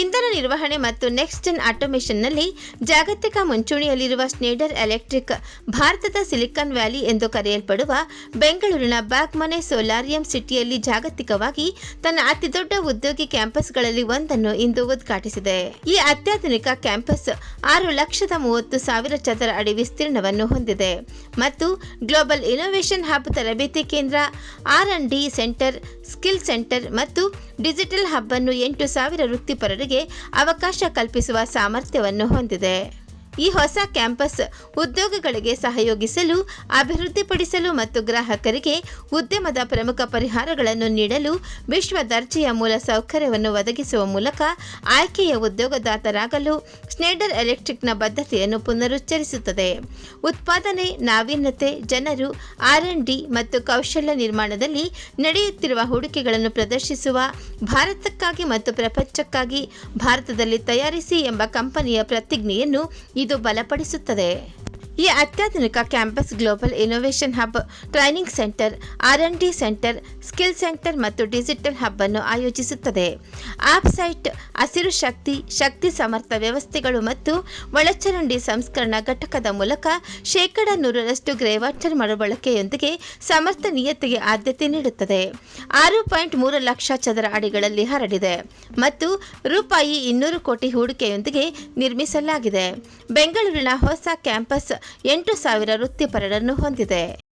ಇಂಧನ ನಿರ್ವಹಣೆ ಮತ್ತು ನೆಕ್ಸ್ಟ್ ಜೆನ್ ಆಟೋಮೇಷನ್ನಲ್ಲಿ ಜಾಗತಿಕ ಮುಂಚೂಣಿಯಲ್ಲಿರುವ ಸ್ನೇಡರ್ ಎಲೆಕ್ಟ್ರಿಕ್ ಭಾರತದ ಸಿಲಿಕಾನ್ ವ್ಯಾಲಿ ಎಂದು ಕರೆಯಲ್ಪಡುವ ಬೆಂಗಳೂರಿನ ಬ್ಯಾಗ್ಮನೆ ಸೋಲಾರಿಯಂ ಸಿಟಿಯಲ್ಲಿ ಜಾಗತಿಕವಾಗಿ ತನ್ನ ಅತಿದೊಡ್ಡ ಉದ್ಯೋಗಿ ಕ್ಯಾಂಪಸ್ಗಳಲ್ಲಿ ಒಂದನ್ನು ಇಂದು ಉದ್ಘಾಟಿಸಿದೆ. ಈ ಅತ್ಯಾಧುನಿಕ ಕ್ಯಾಂಪಸ್ ಆರು ಲಕ್ಷದ ಮೂವತ್ತು ಸಾವಿರ ಚದರ ಅಡಿ ವಿಸ್ತೀರ್ಣವನ್ನು ಹೊಂದಿದೆ ಮತ್ತು ಗ್ಲೋಬಲ್ ಇನೋವೇಷನ್ ಹಬ್ ತರಬೇತಿ ಕೇಂದ್ರ, R and D centre, skill centre ಮತ್ತು ಡಿಜಿಟಲ್ ಹಬ್ ಅನ್ನು ಎಂಟು ಸಾವಿರ ವೃತ್ತಿಪರರಿಗೆ ಅವಕಾಶ ಕಲ್ಪಿಸುವ ಸಾಮರ್ಥ್ಯವನ್ನು ಹೊಂದಿದೆ. ಈ ಹೊಸ ಕ್ಯಾಂಪಸ್ ಉದ್ಯೋಗಗಳಿಗೆ ಸಹಯೋಗಿಸಲು, ಅಭಿವೃದ್ಧಿಪಡಿಸಲು ಮತ್ತು ಗ್ರಾಹಕರಿಗೆ ಉದ್ಯಮದ ಪ್ರಮುಖ ಪರಿಹಾರಗಳನ್ನು ನೀಡಲು ವಿಶ್ವ ದರ್ಜೆಯ ಮೂಲ ಸೌಕರ್ಯವನ್ನು ಒದಗಿಸುವ ಮೂಲಕ ಆಯ್ಕೆಯ ಉದ್ಯೋಗದಾತರಾಗಲು ಸ್ನೇಡರ್ ಎಲೆಕ್ಟ್ರಿಕ್ನ ಬದ್ಧತೆಯನ್ನು ಪುನರುಚ್ಚರಿಸುತ್ತದೆ. ಉತ್ಪಾದನೆ, ನಾವೀನ್ಯತೆ, ಜನರು, ಆರ್ ಎನ್ ಡಿ ಮತ್ತು ಕೌಶಲ್ಯ ನಿರ್ಮಾಣದಲ್ಲಿ ನಡೆಯುತ್ತಿರುವ ಹೂಡಿಕೆಗಳನ್ನು ಪ್ರದರ್ಶಿಸುವ, ಭಾರತಕ್ಕಾಗಿ ಮತ್ತು ಪ್ರಪಂಚಕ್ಕಾಗಿ ಭಾರತದಲ್ಲಿ ತಯಾರಿಸಿ ಎಂಬ ಕಂಪನಿಯ ಪ್ರತಿಜ್ಞೆಯನ್ನು ಇದು ಬಲಪಡಿಸುತ್ತದೆ. ಈ ಅತ್ಯಾಧುನಿಕ campus global innovation hub, training centre, R and D centre, skill centre ಮತ್ತು ಡಿಜಿಟಲ್ ಹಬ್ ಅನ್ನು ಆಯೋಜಿಸುತ್ತದೆ. ಆಪ್ ಸೈಟ್, ಹಸಿರು ಶಕ್ತಿ ಶಕ್ತಿ ಸಮರ್ಥ ವ್ಯವಸ್ಥೆಗಳು ಮತ್ತು ಒಳಚರಂಡಿ ಸಂಸ್ಕರಣಾ ಘಟಕದ ಮೂಲಕ ಶೇಕಡ ನೂರರಷ್ಟು ಗ್ರೇ ವಾಟರ್ ಮರುಬಳಕೆಯೊಂದಿಗೆ ಸಮರ್ಥನೀಯತೆಗೆ ಆದ್ಯತೆ ನೀಡುತ್ತದೆ. ಆರು ಪಾಯಿಂಟ್ ಮೂರು ಲಕ್ಷ ಚದರ ಅಡಿಗಳಲ್ಲಿ ಹರಡಿದೆ ಮತ್ತು ರೂಪಾಯಿ ಇನ್ನೂರು ಕೋಟಿ ಹೂಡಿಕೆಯೊಂದಿಗೆ ನಿರ್ಮಿಸಲಾಗಿದೆ. ಬೆಂಗಳೂರಿನ ಹೊಸ ಕ್ಯಾಂಪಸ್ ಎಂಟು ಸಾವಿರ ವೃತ್ತಿಪರರನ್ನು ಹೊಂದಿದೆ.